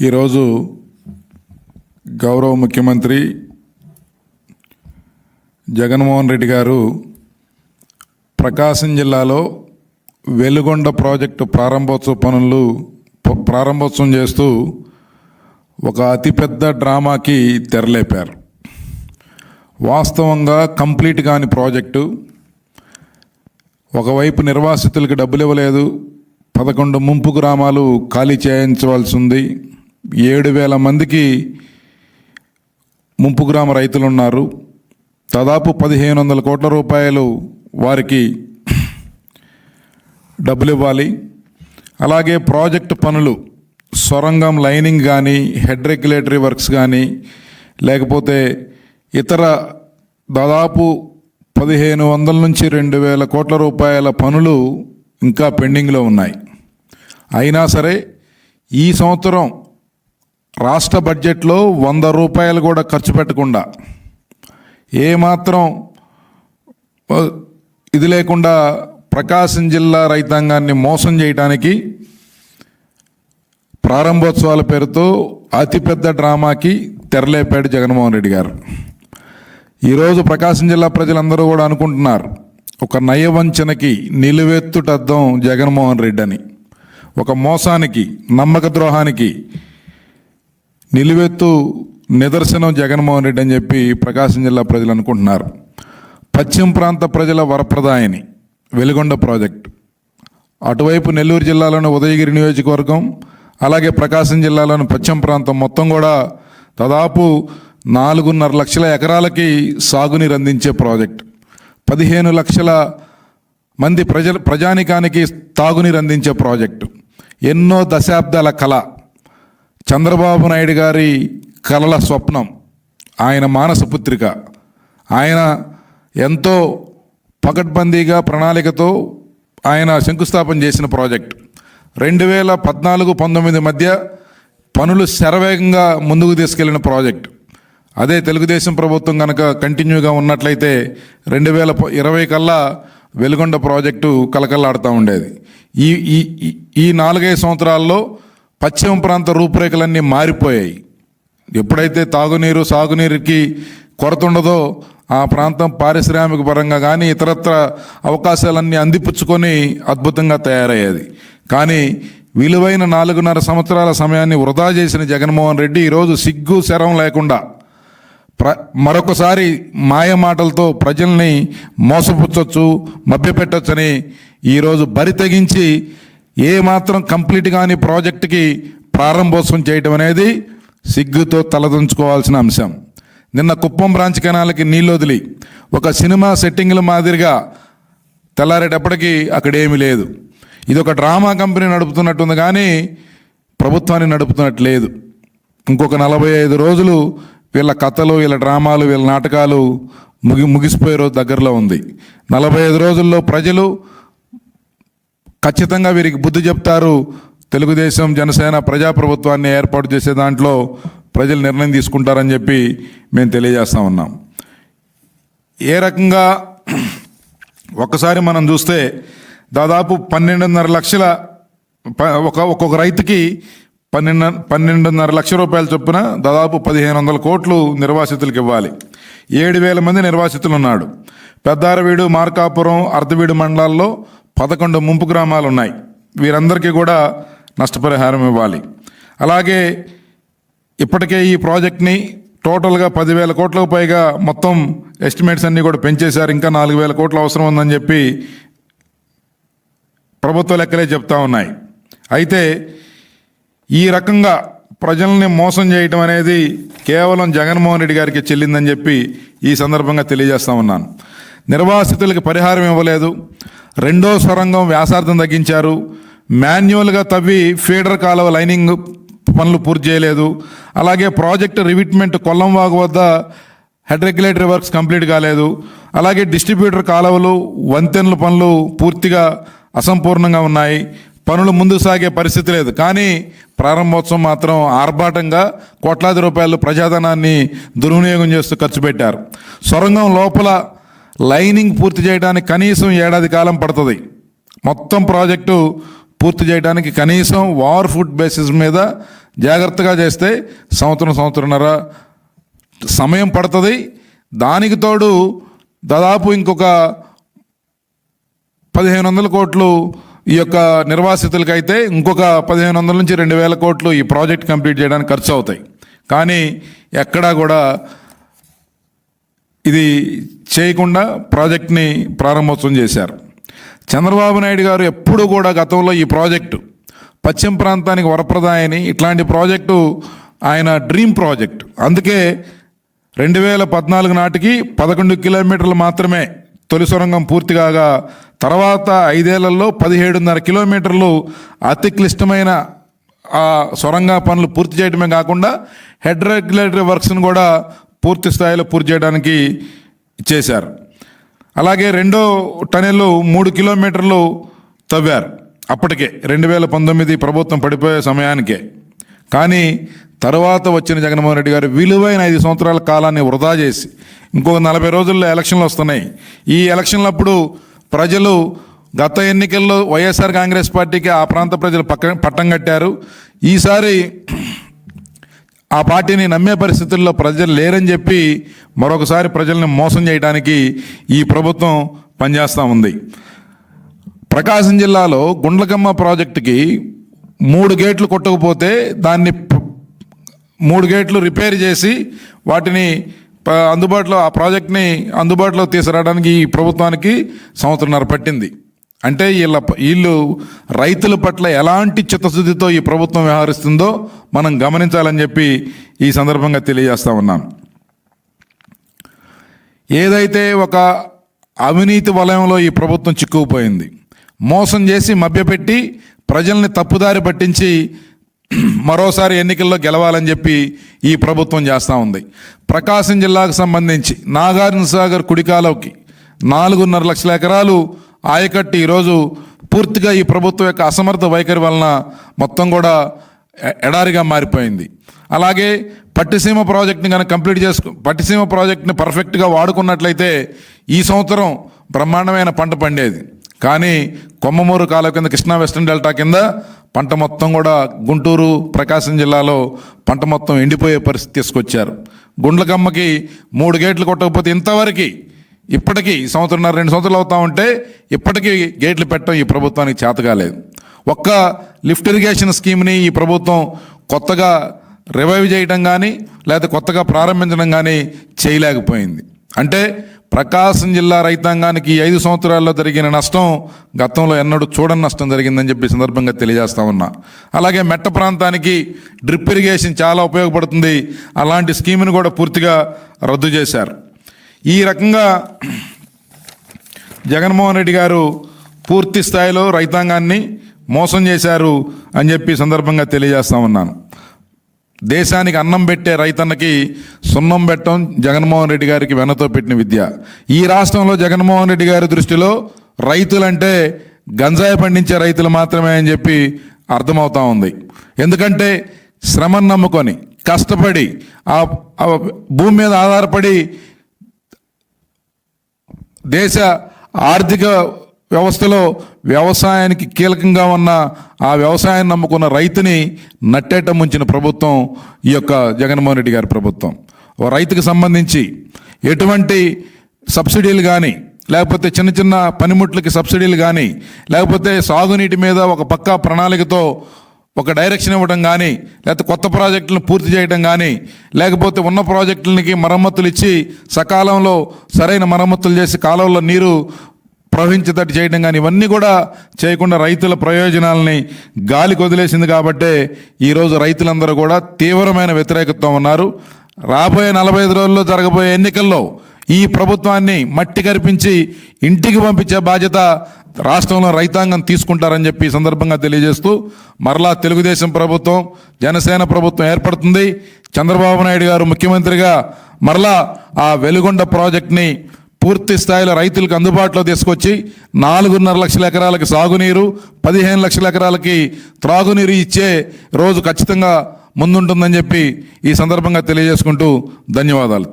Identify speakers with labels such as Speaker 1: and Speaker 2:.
Speaker 1: ఈరోజు గౌరవ ముఖ్యమంత్రి జగన్మోహన్ రెడ్డి గారు ప్రకాశం జిల్లాలో వెలుగొండ ప్రాజెక్టు ప్రారంభోత్సవ పనులు ప్రారంభోత్సవం చేస్తూ ఒక అతిపెద్ద డ్రామాకి తెరలేపారు. వాస్తవంగా కంప్లీట్ కాని ప్రాజెక్టు. ఒకవైపు నిర్వాసితులకు డబ్బులు ఇవ్వలేదు పదకొండు ముంపు గ్రామాలు ఖాళీ చేయించవలసి ఉంది. ఏడు వేల మందికి ముంపు గ్రామ రైతులు ఉన్నారు దాదాపు పదిహేను వందల కోట్ల రూపాయలు వారికి డబ్బులు ఇవ్వాలి. అలాగే ప్రాజెక్ట్ పనులు సొరంగం లైనింగ్ కానీ హెడ్ రెగ్యులేటరీ వర్క్స్ కానీ లేకపోతే ఇతర దాదాపు పదిహేను వందల నుంచి రెండు వేల కోట్ల రూపాయల పనులు ఇంకా పెండింగ్లో ఉన్నాయి. అయినా సరే ఈ సంవత్సరం రాష్ట్ర బడ్జెట్లో వంద రూపాయలు కూడా ఖర్చు పెట్టకుండా ఏమాత్రం ఇది లేకుండా ప్రకాశం జిల్లా రైతాంగాన్ని మోసం చేయడానికి ప్రారంభోత్సవాల పేరుతో అతిపెద్ద డ్రామాకి తెరలేపాడు జగన్మోహన్ రెడ్డి గారు. ఈరోజు ప్రకాశం జిల్లా ప్రజలందరూ కూడా అనుకుంటున్నారు ఒక నయవంచనకి నిలువెత్తుటద్దం జగన్మోహన్ రెడ్డి అని. ఒక మోసానికి నమ్మక ద్రోహానికి నిలువెత్తు నిదర్శనం జగన్మోహన్ రెడ్డి అని చెప్పి ప్రకాశం జిల్లా ప్రజలు అనుకుంటున్నారు. పశ్చిమ ప్రాంత ప్రజల వరప్రదాయని వెలుగొండ ప్రాజెక్టు. అటువైపు నెల్లూరు జిల్లాలోని ఉదయగిరి నియోజకవర్గం అలాగే ప్రకాశం జిల్లాలోని పశ్చిమ ప్రాంతం మొత్తం కూడా దాదాపు నాలుగున్నర లక్షల ఎకరాలకి సాగునీరు అందించే ప్రాజెక్ట్. పదిహేను లక్షల మంది ప్రజల ప్రజానికానికి తాగునీరు అందించే ప్రాజెక్టు. ఎన్నో దశాబ్దాల కళ. చంద్రబాబు నాయుడు గారి కలల స్వప్నం ఆయన మానస పుత్రిక. ఆయన ఎంతో పకడ్బందీగా ప్రణాళికతో ఆయన శంకుస్థాపన చేసిన ప్రాజెక్ట్. రెండు వేల పద్నాలుగు పంతొమ్మిది మధ్య పనులు శరవేగంగా ముందుకు తీసుకెళ్ళిన ప్రాజెక్ట్. అదే తెలుగుదేశం ప్రభుత్వం కనుక కంటిన్యూగా ఉన్నట్లయితే రెండు వేల ఇరవై కల్లా వెలుగొండ ప్రాజెక్టు కలకల్లాడుతూ ఉండేది. ఈ ఈ ఈ- ఈ నాలుగైదు సంవత్సరాల్లో పశ్చిమ ప్రాంత రూపురేఖలన్నీ మారిపోయాయి. ఎప్పుడైతే తాగునీరు సాగునీరుకి కొరత ఉండదో ఆ ప్రాంతం పారిశ్రామిక పరంగా కానీ ఇతరత్ర అవకాశాలన్నీ అందిపుచ్చుకొని అద్భుతంగా తయారయ్యేది. కానీ విలువైన నాలుగున్నర సంవత్సరాల సమయాన్ని వృధా చేసిన జగన్మోహన్ రెడ్డి ఈరోజు సిగ్గు శరం లేకుండా ప్ర మరొకసారి మాయ మాటలతో ప్రజల్ని మోసపుచ్చొచ్చు మభ్యపెట్టొచ్చని ఈరోజు బరి తెగించి ఏ మాత్రం కంప్లీట్ కాని ప్రాజెక్టుకి ప్రారంభోత్సవం చేయటం అనేది సిగ్గుతో తలదంచుకోవాల్సిన అంశం. నిన్న కుప్పం బ్రాంచ్ కెనాల్కి నీళ్ళు వదిలి ఒక సినిమా సెట్టింగ్ల మాదిరిగా తెల్లారేటప్పటికీ అక్కడ ఏమీ లేదు. ఇది ఒక డ్రామా కంపెనీ నడుపుతున్నట్టుంది కానీ ప్రభుత్వాన్ని నడుపుతున్నట్టు లేదు. ఇంకొక నలభై ఐదు రోజులు వీళ్ళ కథలు వీళ్ళ డ్రామాలు వీళ్ళ నాటకాలు ముగి ముగిసిపోయే రోజు దగ్గరలో ఉంది. నలభై ఐదు రోజుల్లో ప్రజలు ఖచ్చితంగా వీరికి బుద్ధి చెప్తారు. తెలుగుదేశం జనసేన ప్రజాప్రభుత్వాన్ని ఏర్పాటు చేసే దాంట్లో ప్రజలు నిర్ణయం తీసుకుంటారని చెప్పి మేము తెలియజేస్తా ఉన్నాం. ఏ రకంగా ఒక్కసారి మనం చూస్తే దాదాపు పన్నెండున్నర లక్షల ప- ఒక ఒక్కొక్క రైతుకి పన్నెండు పన్నెండున్నర లక్ష రూపాయల చొప్పున దాదాపు పదిహేను వందల కోట్లు నిర్వాసితులకు ఇవ్వాలి. ఏడు వేల మంది నిర్వాసితులు ఉన్నాడు. పెద్దారవీడు మార్కాపురం అర్ధవీడు మండలాల్లో పదకొండు ముంపు గ్రామాలు ఉన్నాయి వీరందరికీ కూడా నష్టపరిహారం ఇవ్వాలి. అలాగే ఇప్పటికే ఈ ప్రాజెక్ట్ని టోటల్గా పదివేల కోట్లకు పైగా మొత్తం ఎస్టిమేట్స్ అన్నీ కూడా పెంచేశారు. ఇంకా నాలుగు వేల కోట్లు అవసరం ఉందని చెప్పి ప్రభుత్వ లెక్కలే చెప్తా ఉన్నాయి. అయితే ఈ రకంగా ప్రజల్ని మోసం చేయటం అనేది కేవలం జగన్మోహన్ రెడ్డి గారికి చెల్లిందని చెప్పి ఈ సందర్భంగా తెలియజేస్తా ఉన్నాను. నిర్వాసితులకు పరిహారం ఇవ్వలేదు. రెండో సొరంగం వ్యాసార్థం తగ్గించారు. మాన్యువల్గా తవ్వి ఫీడర్ కాలువ లైనింగ్ పనులు పూర్తి చేయలేదు. అలాగే ప్రాజెక్టు రివిట్మెంట్ కొల్లంవాగు వద్ద హెడ్ రెగ్యులేటరీ వర్క్స్ కంప్లీట్ కాలేదు. అలాగే డిస్ట్రిబ్యూటర్ కాలువలు వంతెనల పనులు పూర్తిగా అసంపూర్ణంగా ఉన్నాయి. పనులు ముందుకు సాగే పరిస్థితి లేదు. కానీ ప్రారంభోత్సవం మాత్రం ఆర్భాటంగా కోట్లాది రూపాయలు ప్రజాధనాన్ని దుర్వినియోగం చేస్తూ ఖర్చు పెట్టారు. సొరంగం లోపల లైనింగ్ పూర్తి చేయడానికి కనీసం ఏడాది కాలం పడుతుంది. మొత్తం ప్రాజెక్టు పూర్తి చేయడానికి కనీసం వార్ ఫుడ్ బేసిస్ మీద జాగ్రత్తగా చేస్తే సంవత్సరం సంవత్సరంన్నర సమయం పడుతుంది. దానికి తోడు దాదాపు ఇంకొక పదిహేను వందల కోట్లు ఈ యొక్క నిర్వాసితులకైతే ఇంకొక పదిహేను వందల నుంచి రెండు వేల కోట్లు ఈ ప్రాజెక్ట్ కంప్లీట్ చేయడానికి ఖర్చు అవుతాయి. కానీ ఎక్కడా కూడా ఇది చేయకుండా ప్రాజెక్ట్ని ప్రారంభోత్సవం చేశారు. చంద్రబాబు నాయుడు గారు ఎప్పుడూ కూడా గతంలో ఈ ప్రాజెక్టు పశ్చిమ ప్రాంతానికి వరప్రదాయని ఇట్లాంటి ప్రాజెక్టు ఆయన డ్రీమ్ ప్రాజెక్ట్. అందుకే రెండు వేల పద్నాలుగు నాటికి పదకొండు కిలోమీటర్లు మాత్రమే తొలి సొరంగం పూర్తి కాగా తర్వాత ఐదేళ్ళలో పదిహేడున్నర కిలోమీటర్లు అతి క్లిష్టమైన ఆ సొరంగ పనులు పూర్తి చేయడమే కాకుండా హెడ్ రెగ్యులేటరీ వర్క్స్ను కూడా పూర్తి స్థాయిలో పూర్తి చేయడానికి చేశారు. అలాగే రెండో టనెల్ మూడు కిలోమీటర్లు తవ్వారు. అప్పటికే రెండు వేల పంతొమ్మిది ప్రభుత్వం పడిపోయే సమయానికే. కానీ తర్వాత వచ్చిన జగన్మోహన్ రెడ్డి గారు విలువైన ఐదు సంవత్సరాల కాలాన్ని వృధా చేసి ఇంకొక నలభై రోజుల్లో ఎలక్షన్లు వస్తున్నాయి. ఈ ఎలక్షన్లప్పుడు ప్రజలు గత ఎన్నికల్లో వైఎస్ఆర్ కాంగ్రెస్ పార్టీకి ఆ ప్రాంత ప్రజలు పక్క పట్టం కట్టారు. ఈసారి ఆ పార్టీని నమ్మే పరిస్థితుల్లో ప్రజలు లేరని చెప్పి మరొకసారి ప్రజల్ని మోసం చేయడానికి ఈ ప్రభుత్వం పనిచేస్తూ ఉంది. ప్రకాశం జిల్లాలో గుండ్లకమ్మ ప్రాజెక్టుకి మూడు గేట్లు కొట్టకపోతే దాన్ని మూడు గేట్లు రిపేర్ చేసి వాటిని అందుబాటులో ఆ ప్రాజెక్ట్ని అందుబాటులో తీసుకురావడానికి ఈ ప్రభుత్వానికి సంవత్సరంన్నర పట్టింది. అంటే వీళ్ళ ప- వీళ్ళు రైతుల పట్ల ఎలాంటి చిత్తశుద్ధితో ఈ ప్రభుత్వం వ్యవహరిస్తుందో మనం గమనించాలని చెప్పి ఈ సందర్భంగా తెలియజేస్తా ఉన్నాం. ఏదైతే ఒక అవినీతి వలయంలో ఈ ప్రభుత్వం చిక్కుకుపోయింది మోసం చేసి మభ్యపెట్టి ప్రజల్ని తప్పుదారి పట్టించి మరోసారి ఎన్నికల్లో గెలవాలని చెప్పి ఈ ప్రభుత్వం చేస్తూ ఉంది. ప్రకాశం జిల్లాకు సంబంధించి నాగార్జున సాగర్ కుడికాలోకి నాలుగున్నర లక్షల ఎకరాలు ఆయకట్టి ఈరోజు పూర్తిగా ఈ ప్రభుత్వం యొక్క అసమర్థ వైఖరి వలన మొత్తం కూడా ఎడారిగా మారిపోయింది. అలాగే పట్టిసీమ ప్రాజెక్ట్ని కనుక కంప్లీట్ చేసుకు పట్టిసీమ ప్రాజెక్ట్ని పర్ఫెక్ట్గా వాడుకున్నట్లయితే ఈ సంవత్సరం బ్రహ్మాండమైన పంట పండేది. కానీ కొమ్మమూరు కాలువ కింద కృష్ణా వెస్టర్న్ డెల్టా కింద పంట మొత్తం కూడా గుంటూరు ప్రకాశం జిల్లాలో పంట మొత్తం ఎండిపోయే పరిస్థితి తీసుకొచ్చారు. గుండ్లకమ్మకి మూడు గేట్లు కొట్టకపోతే ఇంతవరకు ఇప్పటికీ సంవత్సరంన్నర రెండు సంవత్సరాలు అవుతా ఉంటే ఇప్పటికీ గేట్లు పెట్టడం ఈ ప్రభుత్వానికి చేత కాలేదు. ఒక్క లిఫ్ట్ ఇరిగేషన్ స్కీమ్ని ఈ ప్రభుత్వం కొత్తగా రివైవ్ చేయడం కానీ లేదా కొత్తగా ప్రారంభించడం కానీ చేయలేకపోయింది. అంటే ప్రకాశం జిల్లా రైతాంగానికి ఐదు సంవత్సరాల్లో జరిగిన నష్టం గతంలో ఎన్నడూ చూడని నష్టం జరిగిందని చెప్పి సందర్భంగా తెలియజేస్తా ఉన్నా. అలాగే మెట్ట ప్రాంతానికి డ్రిప్ ఇరిగేషన్ చాలా ఉపయోగపడుతుంది. అలాంటి స్కీమ్ని కూడా పూర్తిగా రద్దు చేశారు. ఈ రకంగా జగన్మోహన్ రెడ్డి గారు పూర్తి స్థాయిలో రైతాంగాన్ని మోసం చేశారు అని చెప్పి సందర్భంగా తెలియజేస్తా ఉన్నాను. దేశానికి అన్నం పెట్టే రైతన్నకి సున్నం పెట్టడం జగన్మోహన్ రెడ్డి గారికి వెనతో పెట్టిన విద్య. ఈ రాష్ట్రంలో జగన్మోహన్ రెడ్డి గారి దృష్టిలో రైతులంటే గంజాయి పండించే రైతులు మాత్రమే అని చెప్పి అర్థమవుతా ఉంది. ఎందుకంటే శ్రమను నమ్ముకొని కష్టపడి ఆ భూమి మీద ఆధారపడి దేశ ఆర్థిక వ్యవస్థలో వ్యవసాయానికి కీలకంగా ఉన్న ఆ వ్యవసాయాన్ని నమ్ముకున్న రైతుని నట్టేట ముంచిన ప్రభుత్వం ఈ యొక్క జగన్మోహన్ రెడ్డి గారి ప్రభుత్వం. ఓ రైతుకు సంబంధించి ఎటువంటి సబ్సిడీలు కానీ లేకపోతే చిన్న చిన్న పనిముట్లకి సబ్సిడీలు కానీ లేకపోతే సాగునీటి మీద ఒక పక్కా ప్రణాళికతో ఒక డైరెక్షన్ ఇవ్వడం కానీ లేకపోతే కొత్త ప్రాజెక్టులను పూర్తి చేయడం కానీ లేకపోతే ఉన్న ప్రాజెక్టులకి మరమ్మతులు ఇచ్చి సకాలంలో సరైన మరమ్మతులు చేసి కాలంలో నీరు ప్రవహించేటట్టు చేయడం కానీ ఇవన్నీ కూడా చేయకుండా రైతుల ప్రయోజనాలని గాలికి వదిలేసింది కాబట్టే ఈరోజు రైతులందరూ కూడా తీవ్రమైన వ్యతిరేకత్వం ఉన్నారు. రాబోయే నలభై ఐదు రోజుల్లో జరగబోయే ఎన్నికల్లో ఈ ప్రభుత్వాన్ని మట్టి కరిపించి ఇంటికి పంపించే బాధ్యత రాష్ట్రంలో రైతాంగం తీసుకుంటారని చెప్పి సందర్భంగా తెలియజేస్తూ మరలా తెలుగుదేశం ప్రభుత్వం జనసేన ప్రభుత్వం ఏర్పడుతుంది. చంద్రబాబు నాయుడు గారు ముఖ్యమంత్రిగా మరలా ఆ వెలుగొండ ప్రాజెక్ట్ని పూర్తి స్థాయిలో రైతులకు అందుబాటులో తీసుకొచ్చి నాలుగున్నర లక్షల ఎకరాలకి సాగునీరు పదిహేను లక్షల ఎకరాలకి త్రాగునీరు ఇచ్చే రోజు ఖచ్చితంగా ముందుంటుందని చెప్పి ఈ సందర్భంగా తెలియజేసుకుంటూ ధన్యవాదాలు.